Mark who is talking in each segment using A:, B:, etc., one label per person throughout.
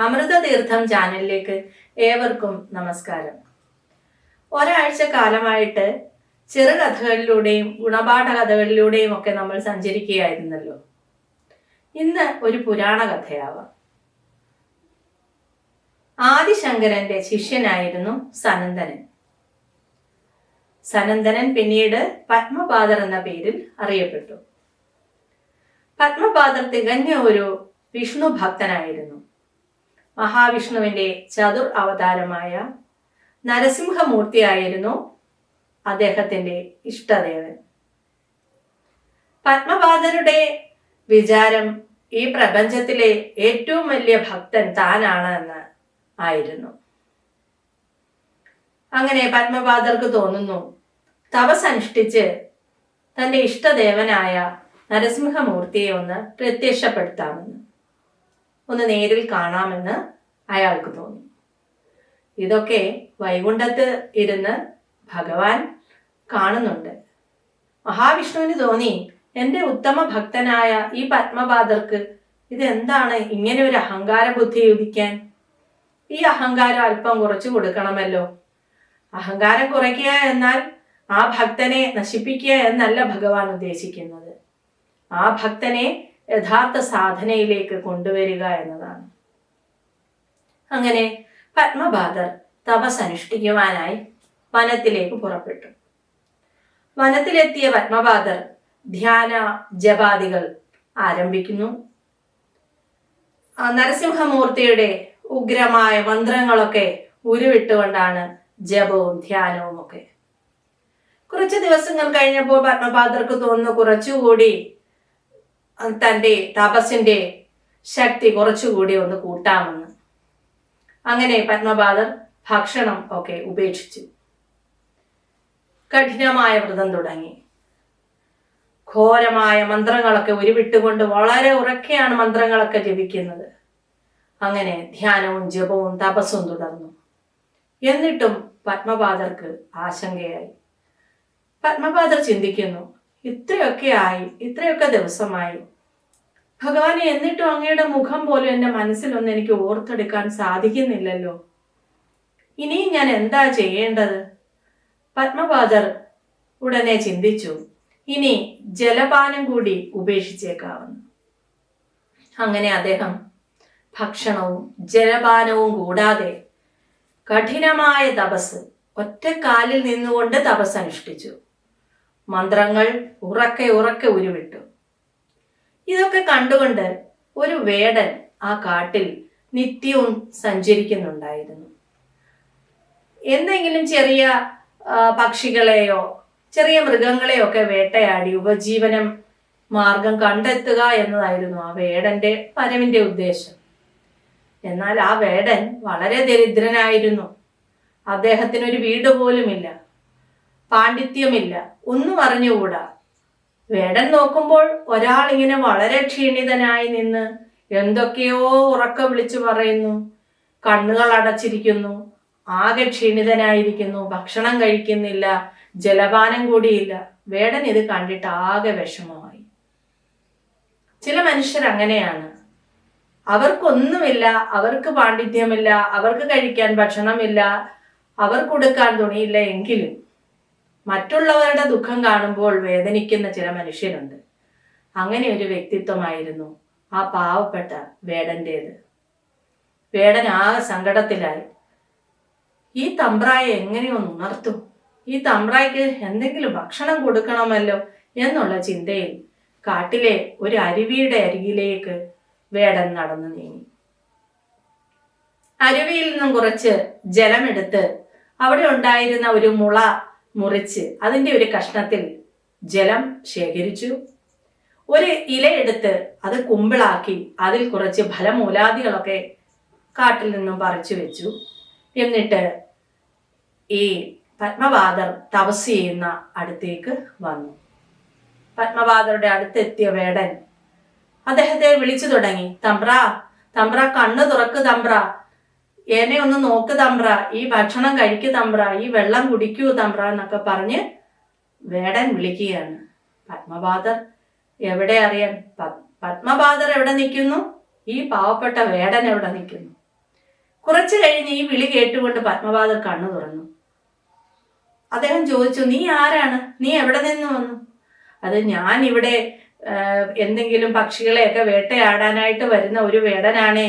A: അമൃതതീർത്ഥം ചാനലിലേക്ക് ഏവർക്കും നമസ്കാരം. ഒരാഴ്ച കാലമായിട്ട് ചെറുകഥകളിലൂടെയും ഗുണപാഠ കഥകളിലൂടെയും ഒക്കെ നമ്മൾ സഞ്ചരിക്കുകയായിരുന്നല്ലോ. ഇന്ന് ഒരു പുരാണ കഥയാവാം. ആദിശങ്കരന്റെ ശിഷ്യനായിരുന്നു സനന്ദനൻ. സനന്ദനൻ പിന്നീട് പത്മപാദർ എന്ന പേരിൽ അറിയപ്പെട്ടു. പത്മപാദർ തികഞ്ഞ ഒരു വിഷ്ണു ഭക്തനായിരുന്നു. മഹാവിഷ്ണുവിന്റെ ചതുർ അവതാരമായ നരസിംഹമൂർത്തിയായിരുന്നു അദ്ദേഹത്തിന്റെ ഇഷ്ടദേവൻ. പത്മപാദരുടെ വിചാരം ഈ പ്രപഞ്ചത്തിലെ ഏറ്റവും വലിയ ഭക്തൻ താനാണ് എന്ന് ആയിരുന്നു. അങ്ങനെ പത്മപാദർക്ക് തോന്നുന്നു തപസ് അനുഷ്ഠിച്ച് തന്റെ ഇഷ്ടദേവനായ നരസിംഹമൂർത്തിയെ ഒന്ന് പ്രത്യക്ഷപ്പെടുത്താമെന്ന്. ഒന്ന് നേരിൽ കാണാമെന്ന് അയാൾക്ക് തോന്നി. ഇതൊക്കെ വൈകുണ്ഠത്ത് ഇരുന്ന് ഭഗവാൻ കാണുന്നുണ്ട്. മഹാവിഷ്ണുവിന് തോന്നി എന്റെ ഉത്തമ ഭക്തനായ ഈ പത്മപാദർക്ക് ഇതെന്താണ് ഇങ്ങനെ ഒരു അഹങ്കാര ബുദ്ധി ഉദിക്കാൻ ഈ അഹങ്കാരം അല്പം കുറച്ചു കൊടുക്കണമല്ലോ. അഹങ്കാരം കുറയ്ക്കുക എന്നാൽ ആ ഭക്തനെ നശിപ്പിക്കുക എന്നല്ല ഭഗവാൻ ഉദ്ദേശിക്കുന്നത്. ആ ഭക്തനെ യഥാർത്ഥ സാധനയിലേക്ക് കൊണ്ടുവരിക എന്നതാണ്. അങ്ങനെ പത്മബാദർ തപസ് അനുഷ്ഠിക്കുവാനായി വനത്തിലേക്ക് പുറപ്പെട്ടു. വനത്തിലെത്തിയ പത്മബാദർ ധ്യാന ജപാദികൾ ആരംഭിക്കുന്നു. നരസിംഹമൂർത്തിയുടെ ഉഗ്രമായ മന്ത്രങ്ങളൊക്കെ ഉരുവിട്ടുകൊണ്ടാണ് ജപവും ധ്യാനവും ഒക്കെ കുറച്ച് ദിവസങ്ങൾ കഴിഞ്ഞപ്പോൾ പത്മപാദർക്ക് തോന്നുന്നു കുറച്ചുകൂടി തന്റെ തപസ്സിന്റെ ശക്തി കുറച്ചുകൂടി ഒന്ന് കൂട്ടാമെന്ന്. അങ്ങനെ പത്മപാദർ ഭക്ഷണം ഒക്കെ ഉപേക്ഷിച്ചു. കഠിനമായ വ്രതം തുടങ്ങി. ഘോരമായ മന്ത്രങ്ങളൊക്കെ ഉരുവിട്ടുകൊണ്ട് വളരെ ഉറക്കെയാണ് മന്ത്രങ്ങളൊക്കെ ജപിക്കുന്നത്. അങ്ങനെ ധ്യാനവും ജപവും തപസ്സും തുടർന്നു. എന്നിട്ടും പത്മപാദർക്ക് ആശങ്കയായി. പത്മപാദർ ചിന്തിക്കുന്നു ഇത്രയൊക്കെ ആയി ഇത്രയൊക്കെ ദിവസമായി ഭഗവാനെ എന്നിട്ടും അങ്ങയുടെ മുഖം പോലും എന്റെ മനസ്സിലൊന്നും എനിക്ക് ഓർത്തെടുക്കാൻ സാധിക്കുന്നില്ലല്ലോ. ഇനിയും ഞാൻ എന്താ ചെയ്യേണ്ടത്? പത്മപാദർ ഉടനെ ചിന്തിച്ചു. ഇനി ജലപാനം കൂടി ഉപേക്ഷിച്ചേക്കാവുന്നു. അങ്ങനെ അദ്ദേഹം ഭക്ഷണവും ജലപാനവും കൂടാതെ കഠിനമായ തപസ് ഒറ്റക്കാലിൽ നിന്നുകൊണ്ട് തപസ് അനുഷ്ഠിച്ചു മന്ത്രങ്ങൾ ഉറക്കെ ഉറക്കെ ഉരുവിട്ടു. ഇതൊക്കെ കണ്ടുകൊണ്ട് ഒരു വേടൻ ആ കാട്ടിൽ നിത്യവും സഞ്ചരിക്കുന്നുണ്ടായിരുന്നു. എന്തെങ്കിലും ചെറിയ പക്ഷികളെയോ ചെറിയ മൃഗങ്ങളെയോ ഒക്കെ വേട്ടയാടി ഉപജീവനം മാർഗം കണ്ടെത്തുക എന്നതായിരുന്നു ആ വേടന്റെ പരവിന്റെ ഉദ്ദേശം. എന്നാൽ ആ വേടൻ വളരെ ദരിദ്രനായിരുന്നു. അദ്ദേഹത്തിന് ഒരു വീട് പോലുമില്ല. പാണ്ഡിത്യമില്ല. ഒന്നും അറിഞ്ഞുകൂടാ. വേടൻ നോക്കുമ്പോൾ ഒരാൾ ഇങ്ങനെ വളരെ ക്ഷീണിതനായി നിന്ന് എന്തൊക്കെയോ ഉറക്കം വിളിച്ചു പറയുന്നു. കണ്ണുകൾ അടച്ചിരിക്കുന്നു. ആകെ ക്ഷീണിതനായിരിക്കുന്നു. ഭക്ഷണം കഴിക്കുന്നില്ല. ജലപാനം കൂടിയില്ല. വേടൻ ഇത് കണ്ടിട്ട് ആകെ വിഷമമായി. ചില മനുഷ്യർ അങ്ങനെയാണ്. അവർക്കൊന്നുമില്ല. അവർക്ക് പാണ്ഡിത്യമില്ല. അവർക്ക് കഴിക്കാൻ ഭക്ഷണമില്ല. അവർക്ക് കൊടുക്കാൻ തുണിയില്ല. എങ്കിലും മറ്റുള്ളവരുടെ ദുഃഖം കാണുമ്പോൾ വേദനിക്കുന്ന ചില മനുഷ്യരുണ്ട്. അങ്ങനെ ഒരു വ്യക്തിത്വമായിരുന്നു ആ പാവപ്പെട്ട വേടന്റേത് വേടൻ ആകെ സങ്കടത്തിലായി. ഈ തമ്പ്രായെ എങ്ങനെയൊന്ന് ഉണർത്തും? ഈ തമ്പ്രായ്ക്ക് എന്തെങ്കിലും ഭക്ഷണം കൊടുക്കണമല്ലോ എന്നുള്ള ചിന്തയിൽ കാട്ടിലെ ഒരു അരുവിയുടെ അരികിലേക്ക് വേടൻ നടന്നു നീങ്ങി. അരുവിയിൽ നിന്നും കുറച്ച് ജലമെടുത്ത് അവിടെ ഉണ്ടായിരുന്ന ഒരു മുള മുറിച്ച് അതിന്റെ ഒരു കഷ്ണത്തിൽ ജലം ശേഖരിച്ചു. ഒരു ഇലയെടുത്ത് അത് കുമ്പിളാക്കി അതിൽ കുറച്ച് ഫലമൂലാദികളൊക്കെ കാട്ടിൽ നിന്നും പറിച്ചു വെച്ചു. എന്നിട്ട് ഈ പത്മവാദർ തപസ് ചെയ്യുന്ന അടുത്തേക്ക് വന്നു. പത്മവാദറുടെ അടുത്തെത്തിയ വേടൻ അദ്ദേഹത്തെ വിളിച്ചു തുടങ്ങി തമ്പ്ര തമ്പ്ര കണ്ണു തുറക്ക് തമ്പ്ര. എന്നെ ഒന്ന് നോക്ക് തമ്പ്ര ഈ ഭക്ഷണം കഴിക്കു തമ്പ്ര ഈ വെള്ളം കുടിക്കൂ തമ്പ്ര എന്നൊക്കെ പറഞ്ഞ് വേടൻ വിളിക്കുകയാണ്. പത്മപാദർ എവിടെ അറിയാൻ? പത്മപാദർ എവിടെ നിൽക്കുന്നു? ഈ പാവപ്പെട്ട വേടൻ എവിടെ നിൽക്കുന്നു? കുറച്ചു കഴിഞ്ഞ് ഈ വിളി കേട്ടുകൊണ്ട് പത്മപാദർ കണ്ണു തുറന്നു. അദ്ദേഹം ചോദിച്ചു നീ ആരാണ്? നീ എവിടെ നിന്ന് വന്നു? അത് ഞാൻ ഇവിടെ എന്തെങ്കിലും പക്ഷികളെയൊക്കെ വേട്ടയാടാനായിട്ട് വരുന്ന ഒരു വേടനാണേ.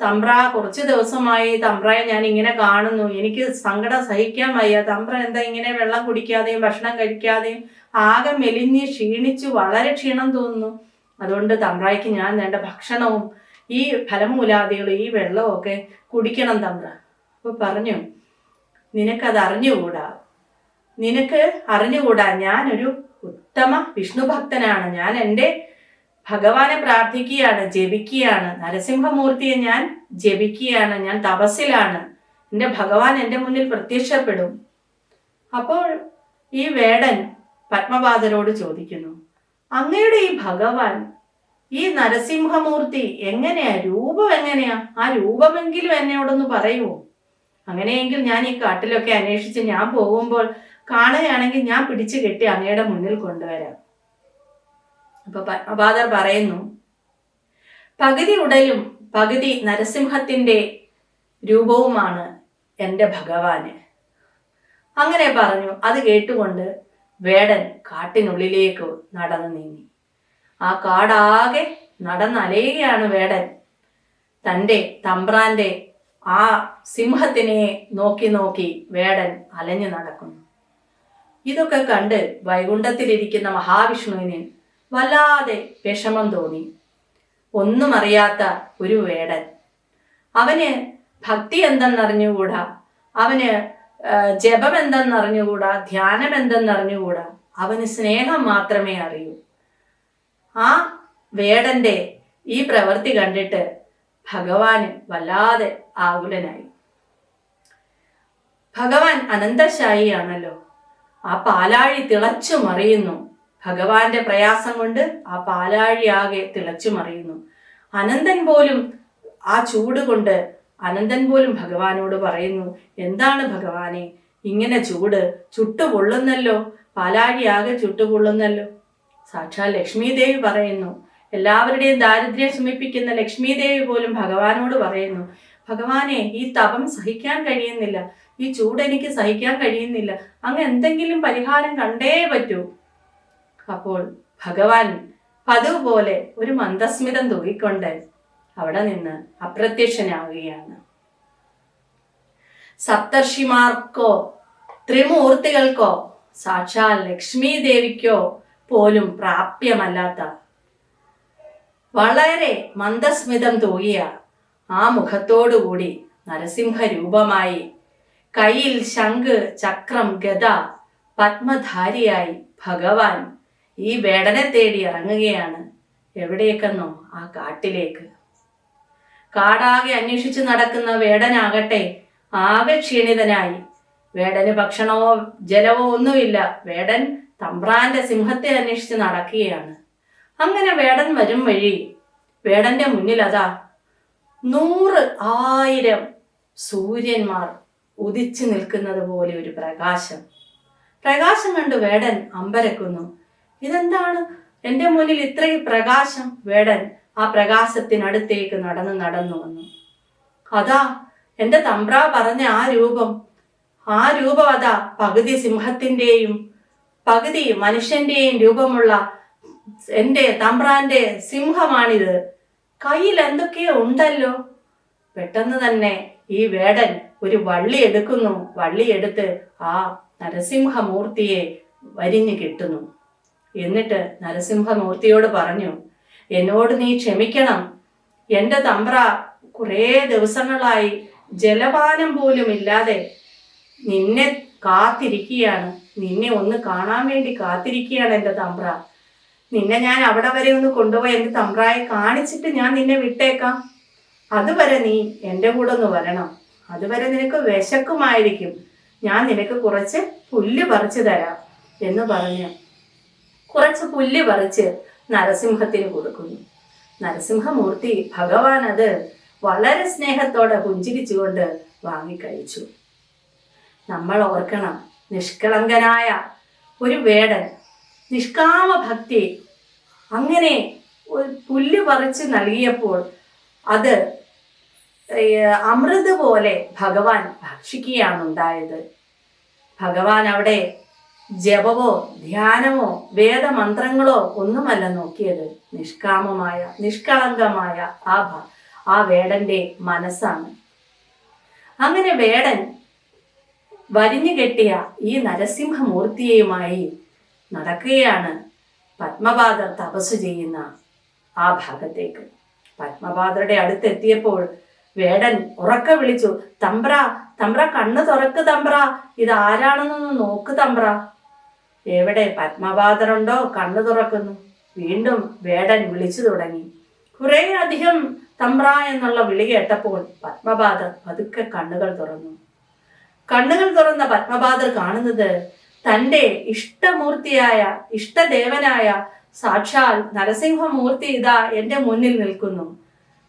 A: തമ്പ്ര കുറച്ച് ദിവസമായി തമ്പ്രയെ ഞാൻ ഇങ്ങനെ കാണുന്നു. എനിക്ക് സങ്കടം സഹിക്കാൻ വയ്യ. തമ്പ്ര എന്താ ഇങ്ങനെ വെള്ളം കുടിക്കാതെയും ഭക്ഷണം കഴിക്കാതെയും ആകെ മെലിഞ്ഞ് ക്ഷീണിച്ചു വളരെ ക്ഷീണം തോന്നുന്നു. അതുകൊണ്ട് തമ്പ്രായ്ക്ക് ഞാൻ വേണ്ട ഭക്ഷണവും ഈ ഫലമൂലാദികളും ഈ വെള്ളവും ഒക്കെ കുടിക്കണം തമ്പ്ര. അപ്പൊ പറഞ്ഞു നിനക്കത് അറിഞ്ഞുകൂടാ നിനക്ക് അറിഞ്ഞുകൂടാ? ഞാനൊരു ഉത്തമ വിഷ്ണു ഭക്തനാണ് ഞാൻ എന്റെ ഭഗവാനെ പ്രാർത്ഥിക്കുകയാണ് ജപിക്കുകയാണ്. നരസിംഹമൂർത്തിയെ ഞാൻ ജപിക്കുകയാണ് ഞാൻ തപസ്സിലാണ്. എന്റെ ഭഗവാൻ എന്റെ മുന്നിൽ പ്രത്യക്ഷപ്പെടും. അപ്പോൾ ഈ വേടൻ പത്മപാദരോട് ചോദിക്കുന്നു അങ്ങയുടെ ഈ ഭഗവാൻ ഈ നരസിംഹമൂർത്തി എങ്ങനെയാ? രൂപം എങ്ങനെയാ? ആ രൂപമെങ്കിലും എന്നോടൊന്ന് പറയുമോ അങ്ങനെയെങ്കിൽ ഞാൻ ഈ കാട്ടിലൊക്കെ അന്വേഷിച്ച് ഞാൻ പോകുമ്പോൾ കാണുകയാണെങ്കിൽ ഞാൻ പിടിച്ചു കെട്ടി അങ്ങയുടെ മുന്നിൽ കൊണ്ടുവരാം. അപ്പൊ പത്മപാദർ പറയുന്നു പകുതി ഉടലും പകുതി നരസിംഹത്തിന്റെ രൂപവുമാണ് എന്റെ ഭഗവാന്. അങ്ങനെ പറഞ്ഞു. അത് കേട്ടുകൊണ്ട് വേടൻ കാട്ടിനുള്ളിലേക്ക് നടന്നു നീങ്ങി. ആ കാടാകെ നടന്നലയുകയാണ് വേടൻ. തന്റെ തമ്പ്രാന്റെ ആ സിംഹത്തിനെ നോക്കി നോക്കി വേടൻ അലഞ്ഞു നടക്കുന്നു. ഇതൊക്കെ കണ്ട് വൈകുണ്ഠത്തിലിരിക്കുന്ന മഹാവിഷ്ണുവിന് വല്ലാതെ വിഷമം തോന്നി. ഒന്നും അറിയാത്ത ഒരു വേടൻ. അവന് ഭക്തി എന്തെന്നറിഞ്ഞുകൂടാ? അവന് ജപം എന്തെന്നറിഞ്ഞുകൂടാ ധ്യാനം എന്തെന്നറിഞ്ഞുകൂടാ അവന് സ്നേഹം മാത്രമേ അറിയൂ. ആ വേടന്റെ ഈ പ്രവൃത്തി കണ്ടിട്ട് ഭഗവാന് വല്ലാതെ ആകുലനായി. ഭഗവാൻ അനന്തശായിയാണല്ലോ. ആ പാലാഴി തിളച്ചു മറിയുന്നു ഭഗവാന്റെ പ്രയാസം കൊണ്ട് ആ പാലാഴിയാകെ തിളച്ചു മറിയുന്നു. അനന്തൻ പോലും ആ ചൂട് കൊണ്ട് അനന്തൻ പോലും ഭഗവാനോട് പറയുന്നു എന്താണ് ഭഗവാനെ ഇങ്ങനെ ചൂട് ചുട്ടുപൊള്ളുന്നല്ലോ പാലാഴിയാകെ ചുട്ടുപൊള്ളുന്നല്ലോ. സാക്ഷാൽ ലക്ഷ്മി ദേവി പറയുന്നു എല്ലാവരുടെയും ദാരിദ്ര്യം ശമിപ്പിക്കുന്ന ലക്ഷ്മി ദേവി പോലും ഭഗവാനോട് പറയുന്നു ഭഗവാനെ ഈ തപം സഹിക്കാൻ കഴിയുന്നില്ല ഈ ചൂട് എനിക്ക് സഹിക്കാൻ കഴിയുന്നില്ല അങ്ങ് എന്തെങ്കിലും പരിഹാരം കണ്ടേ പറ്റൂ. അപ്പോൾ ഭഗവാൻ പതിവ് പോലെ ഒരു മന്ദസ്മിതം തൂകിക്കൊണ്ട് അവിടെ നിന്ന് അപ്രത്യക്ഷനാവുകയാണ്. സപ്തർഷിമാർക്കോ ത്രിമൂർത്തികൾക്കോ സാക്ഷാൽ ലക്ഷ്മി ദേവിക്കോ പോലും പ്രാപ്യമല്ലാത്ത വളരെ മന്ദസ്മിതം തൂകിയ ആ മുഖത്തോടുകൂടി നരസിംഹ രൂപമായി കയ്യിൽ ശംഖ് ചക്രം ഗത പത്മധാരിയായി ഭഗവാൻ ഈ വേടനെ തേടി ഇറങ്ങുകയാണ് എവിടേക്കെന്നോ ആ കാട്ടിലേക്ക്. കാടാകെ അന്വേഷിച്ച് നടക്കുന്ന വേടനാകട്ടെ ആകെ ക്ഷീണിതനായി. വേടന് ഭക്ഷണമോ ജലമോ ഒന്നുമില്ല. വേടൻ തമ്പ്രാന്റെ സിംഹത്തെ അന്വേഷിച്ച് നടക്കുകയാണ്. അങ്ങനെ വേടൻ വരും വഴി. വേടന്റെ മുന്നിൽ അതാ നൂറ് ആയിരം സൂര്യന്മാർ ഉദിച്ചു നിൽക്കുന്നത് പോലെ ഒരു പ്രകാശം. പ്രകാശം കണ്ട് വേടൻ അമ്പരക്കുന്നു. ഇതെന്താണ്? എന്റെ മുന്നിൽ ഇത്രയും പ്രകാശം വേടൻ ആ പ്രകാശത്തിനടുത്തേക്ക് നടന്നു നടന്നു വന്നു. അതാ എന്റെ തമ്പ്ര പറഞ്ഞ ആ രൂപം. ആ രൂപം അതാ പകുതി സിംഹത്തിന്റെയും പകുതി മനുഷ്യന്റെയും രൂപമുള്ള എന്റെ തമ്പ്രാന്റെ സിംഹമാണിത്. കയ്യിൽ എന്തൊക്കെയോ ഉണ്ടല്ലോ? പെട്ടെന്ന് തന്നെ ഈ വേടൻ ഒരു വള്ളി എടുക്കുന്നു. വള്ളി എടുത്ത് ആ നരസിംഹമൂർത്തിയെ വരിഞ്ഞു കിട്ടുന്നു. എന്നിട്ട് നരസിംഹമൂർത്തിയോട് പറഞ്ഞു എന്നോട് നീ ക്ഷമിക്കണം. എന്റെ തമ്പ്ര കുറേ ദിവസങ്ങളായി ജലപാനം പോലും ഇല്ലാതെ നിന്നെ കാത്തിരിക്കുകയാണ്. നിന്നെ ഒന്ന് കാണാൻ വേണ്ടി കാത്തിരിക്കുകയാണ് എന്റെ തമ്പ്ര. നിന്നെ ഞാൻ അവിടെ വരെ ഒന്ന് കൊണ്ടുപോയി എന്റെ തമ്പ്രായെ കാണിച്ചിട്ട് ഞാൻ നിന്നെ വിട്ടേക്കാം. അതുവരെ നീ എന്റെ കൂടെ ഒന്ന് വരണം. അതുവരെ നിനക്ക് വിശക്കുമായിരിക്കും. ഞാൻ നിനക്ക് കുറച്ച് പുല്ല് പറിച്ചു തരാം എന്ന് പറഞ്ഞ്. കുറച്ച് പുല്ല് പറിച്ച് നരസിംഹത്തിന് കൊടുക്കുന്നു. നരസിംഹമൂർത്തി ഭഗവാൻ അത് വളരെ സ്നേഹത്തോടെ പുഞ്ചിരിച്ചുകൊണ്ട് വാങ്ങിക്കഴിച്ചു. നമ്മൾ ഓർക്കണം നിഷ്കളങ്കനായ ഒരു വേടൻ നിഷ്കാമ ഭക്തി അങ്ങനെ പുല്ല് പറിച്ച് നൽകിയപ്പോൾ അത് അമൃത് പോലെ ഭഗവാൻ ഭക്ഷിക്കുകയാണ് ഉണ്ടായത് ഭഗവാൻ അവിടെ ജപമോ ധ്യാനമോ വേദമന്ത്രങ്ങളോ ഒന്നുമല്ല നോക്കിയത്. നിഷ്കാമമായ നിഷ്കളങ്കമായ ആ ആ വേടന്റെ മനസ്സാണ്. അങ്ങനെ വേടൻ വരിഞ്ഞു കെട്ടിയ ഈ നരസിംഹമൂർത്തിയെയുമായി നടക്കുകയാണ് പത്മപാദർ തപസ് ചെയ്യുന്ന ആ ഭാഗത്തേക്ക്. പത്മപാദരുടെ അടുത്തെത്തിയപ്പോൾ വേടൻ ഉറക്ക വിളിച്ചു തമ്പ്ര തമ്പ്ര കണ്ണ് തുറക്ക് തമ്പ്ര. ഇത് ആരാണെന്നൊന്ന് നോക്ക് തമ്പ്ര. എവിടെ പത്മപാതറുണ്ടോ കണ്ണു തുറക്കുന്നു. വീണ്ടും വേടൻ വിളിച്ചു തുടങ്ങി. കുറേ അധികം തമ്പ്ര എന്നുള്ള വിളി കേട്ടപ്പോൾ പത്മപാതർ പതുക്കെ കണ്ണുകൾ തുറന്നു. കണ്ണുകൾ തുറന്ന പത്മപാതർ കാണുന്നത് തന്റെ ഇഷ്ടമൂർത്തിയായ ഇഷ്ടദേവനായ സാക്ഷാൽ നരസിംഹമൂർത്തി ഇതാ എന്റെ മുന്നിൽ നിൽക്കുന്നു.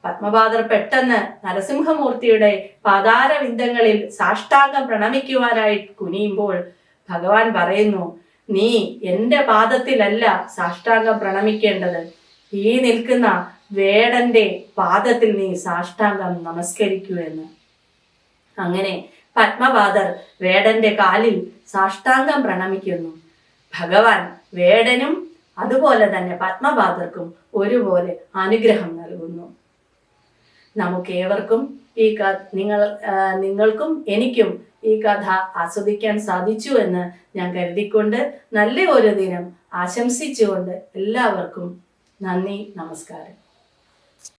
A: പത്മപാതർ പെട്ടെന്ന് നരസിംഹമൂർത്തിയുടെ പാതാരവിന്ദങ്ങളിൽ സാഷ്ടാംഗം പ്രണമിക്കുവാനായി കുനിയുമ്പോൾ ഭഗവാൻ പറയുന്നു നീ എന്റെ പാദത്തിലല്ല സാഷ്ടാംഗം പ്രണമിക്കേണ്ടത്. ഈ നിൽക്കുന്ന വേടന്റെ പാദത്തിൽ നീ സാഷ്ടാംഗം നമസ്കരിക്കൂ എന്ന്. അങ്ങനെ പത്മപാദർ വേടന്റെ കാലിൽ സാഷ്ടാംഗം പ്രണമിക്കുന്നു. ഭഗവാൻ വേടനും അതുപോലെ തന്നെ പത്മപാദർക്കും ഒരുപോലെ അനുഗ്രഹം നൽകുന്നു. നമുക്കേവർക്കും ഈ നിങ്ങൾ നിങ്ങൾക്കും എനിക്കും ഈ കഥ ആസ്വദിക്കാൻ സാധിച്ചു എന്ന് ഞാൻ കരുതിക്കൊണ്ട് നല്ല ഒരു ദിനം ആശംസിച്ചുകൊണ്ട് എല്ലാവർക്കും നന്ദി നമസ്കാരം.